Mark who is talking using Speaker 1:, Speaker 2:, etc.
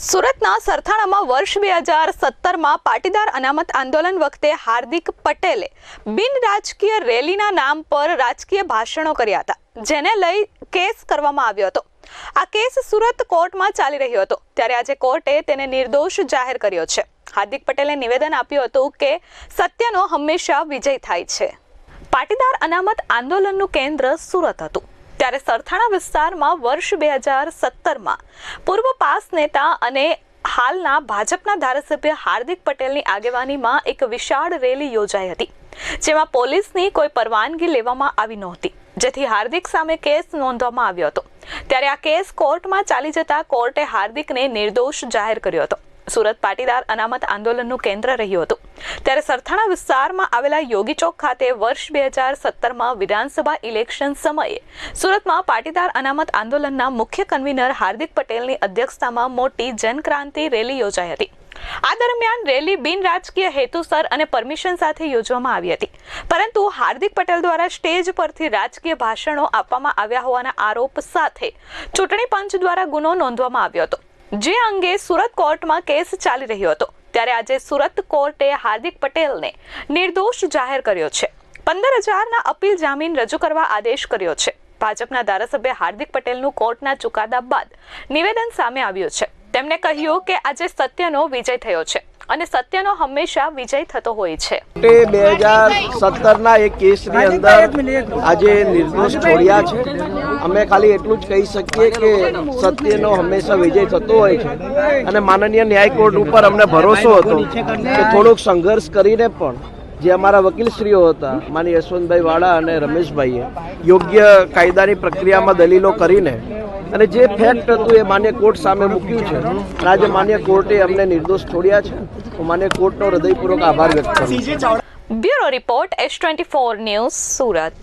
Speaker 1: સુરતના સરથાણામાં વર્ષ બે હજાર સત્તરમાં પાટીદાર અનામત આંદોલન વખતે હાર્દિક પટેલે બિન રાજકીય રેલીના નામ પર રાજકીય ભાષણો કર્યા હતા, જેને લઈ કેસ કરવામાં આવ્યો હતો. આ કેસ સુરત કોર્ટમાં ચાલી રહ્યો હતો, ત્યારે આજે કોર્ટે તેને નિર્દોષ જાહેર કર્યો છે. હાર્દિક પટેલે નિવેદન આપ્યું હતું કે સત્યનો હંમેશા વિજય થાય છે. પાટીદાર અનામત આંદોલનનું કેન્દ્ર સુરત હતું. ત્યારે સરથાણા વિસ્તારમાં વર્ષ બે હજાર સત્તરમાં પૂર્વ પાસ નેતા અને હાલના ભાજપના ધારાસભ્ય હાર્દિક પટેલની આગેવાનીમાં એક વિશાળ રેલી યોજાઈ હતી, જેમાં પોલીસની કોઈ પરવાનગી લેવામાં આવી નહોતી, જેથી હાર્દિક સામે કેસ નોંધવામાં આવ્યો હતો. ત્યારે આ કેસ કોર્ટમાં ચાલી જતા કોર્ટે હાર્દિકને નિર્દોષ જાહેર કર્યો હતો. સુરત પાટીદાર અનામત આંદોલનનું કેન્દ્ર રહ્યું હતું. ત્યારે સરથાણા વિસ્તારમાં આવેલા યોગી ચોક ખાતે વર્ષ બે હજાર સત્તરમાં વિધાનસભા ઇલેક્શન સમયે સુરતમાં પાટીદાર અનામત આંદોલનના મુખ્ય કન્વીનર હાર્દિક પટેલની અધ્યક્ષતામાં મોટી જનક્રાંતિ રેલી યોજાઈ હતી. આ દરમિયાન રેલી બિન રાજકીય હેતુસર અને પરમિશન સાથે યોજવામાં આવી હતી. પરંતુ હાર્દિક પટેલ દ્વારા સ્ટેજ પરથી રાજકીય ભાષણો આપવામાં આવ્યા હોવાના આરોપ સાથે ચૂંટણી પંચ દ્વારા ગુનો નોંધવામાં આવ્યો હતો. જે અંગે સુરત કોર્ટમાં કેસ ચાલી રહ્યો હતો. ત્યારે આજે સુરત કોર્ટે હાર્દિક પટેલને નિર્દોષ જાહેર કર્યો છે. પંદર હજારના અપીલ જામીન રજૂ કરવા આદેશ કર્યો છે. ભાજપના ધારાસભ્ય હાર્દિક પટેલનું કોર્ટના ચુકાદા બાદ નિવેદન સામે આવ્યું છે. તેમણે કહ્યું કે આજે સત્યનો વિજય થયો છે. અને સત્યનો હંમેશા વિજય થતો હોય છે.
Speaker 2: બે હજાર સત્તરના એક કેસની અંદર આજે નિર્દોષ છોડ્યા છે. અમે ખાલી એટલું જ કહી શકીએ કે સત્યનો હંમેશા વિજય થતો હોય છે. અને માનનીય ન્યાય કોર્ટ ઉપર અમને ભરોસો હતો કે થોડોક સંઘર્ષ કરીને પણ જે અમારા વકીલશ્રીઓ હતા માની યશવંતભાઈ વાળા અને રમેશભાઈએ યોગ્ય કાયદાની પ્રક્રિયામાં દલીલો કરીને અને જે ફેક્ટ હતું એ માન્ય કોર્ટ સામે મૂક્યું છે. આજે માન્ય કોર્ટે અમને નિર્દોષ છોડ્યા છે. હું માન્ય કોર્ટનો હૃદયપૂર્વક આભાર વ્યક્ત કરું
Speaker 1: bureau report S twenty four news Surat.